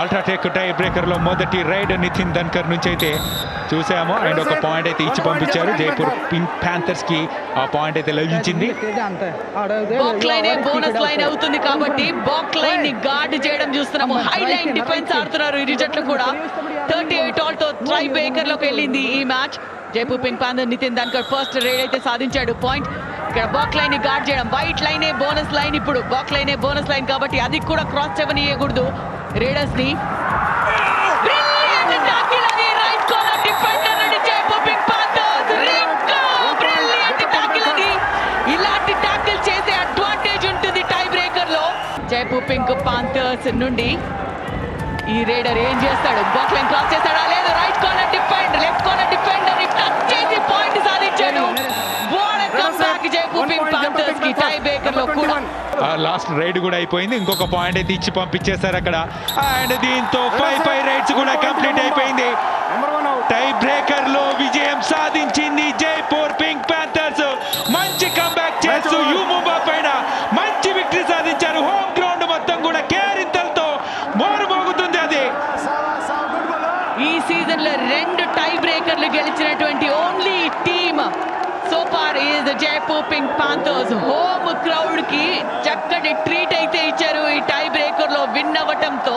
UltraTech టై బ్రేకర్లో మొదటి ride Nitin Dhankhar నుంచి అయితే చూసాము. అండ్ ఒక పాయింట్ అయితే ఇచ్చి పంపించారు. జైపూర్ పింక్ ప్యాంథర్స్కి ఆ పాయింట్ అయితే లభించింది. బాక్ లైన్ బోనస్ లైన్ అవుతుంది కాబట్టి బాక్ లైన్ని గార్డ్ చేయడం చూస్తున్నాము. హై లైన్ డిఫెన్స్ ఆడుతున్నారు ఇరు జట్లు కూడా థర్టీ ఎయిట్ ఆల్తో ట్రై బ్రేకర్లోకి వెళ్ళింది ఈ match Jaipur pink panther Nitin Dhankar first raid అయితే సాధించాడు. పాయింట్ ఇక్కడ బాక్ లైన్ని గార్డ్ చేయడం. వైట్ లైనే బోనస్ లైన్ ఇప్పుడు. బాక్ లైనే బోనస్ లైన్ కాబట్టి అది కూడా క్రాస్ చేయనియకూడదు రేడర్స్ని. Brilliant Jaipur pink panthers. ఇలాంటి చేసే అడ్వాంటేజ్ ఉంటుంది టై బ్రేకర్లో. పింక్ పాంథర్స్ నుండి ఈ రేడర్ ఏం చేస్తాడు? బాక్ లైన్ క్రాస్ చేస్తాడు. కి టై బ్రేకర్లో కూడా. లాస్ట్ రైడ్ కూడా అయిపోయింది. ఇంకొక పాయింట్ అయితే ఇచ్చి పంపించేశారు అక్కడ. అండ్ దీంతో ఫైవ్ ఫైవ్ రైడ్స్ కూడా కంప్లీట్ అయిపోయింది. టై బ్రేకర్లో విజయం సాధించింది జైపూర్ పింక్ ప్యాంథర్స్ మంచి కంబ్యాక్ చేస్తూ యూ ముంబా పైన మంచి విక్టరీ సాధించారు. హోమ్ గ్రౌండ్ మొత్తం కూడా కేరింతలతో మోరుమోగుతుంది అది. ఈ సీజన్లో రెండు tie బ్రేకర్లు far is Jaipur pink panthers home క్రౌడ్కి చక్కటి ట్రీట్ అయితే ఇచ్చారు ఈ టై బ్రేకర్లో విన్ అవ్వటంతో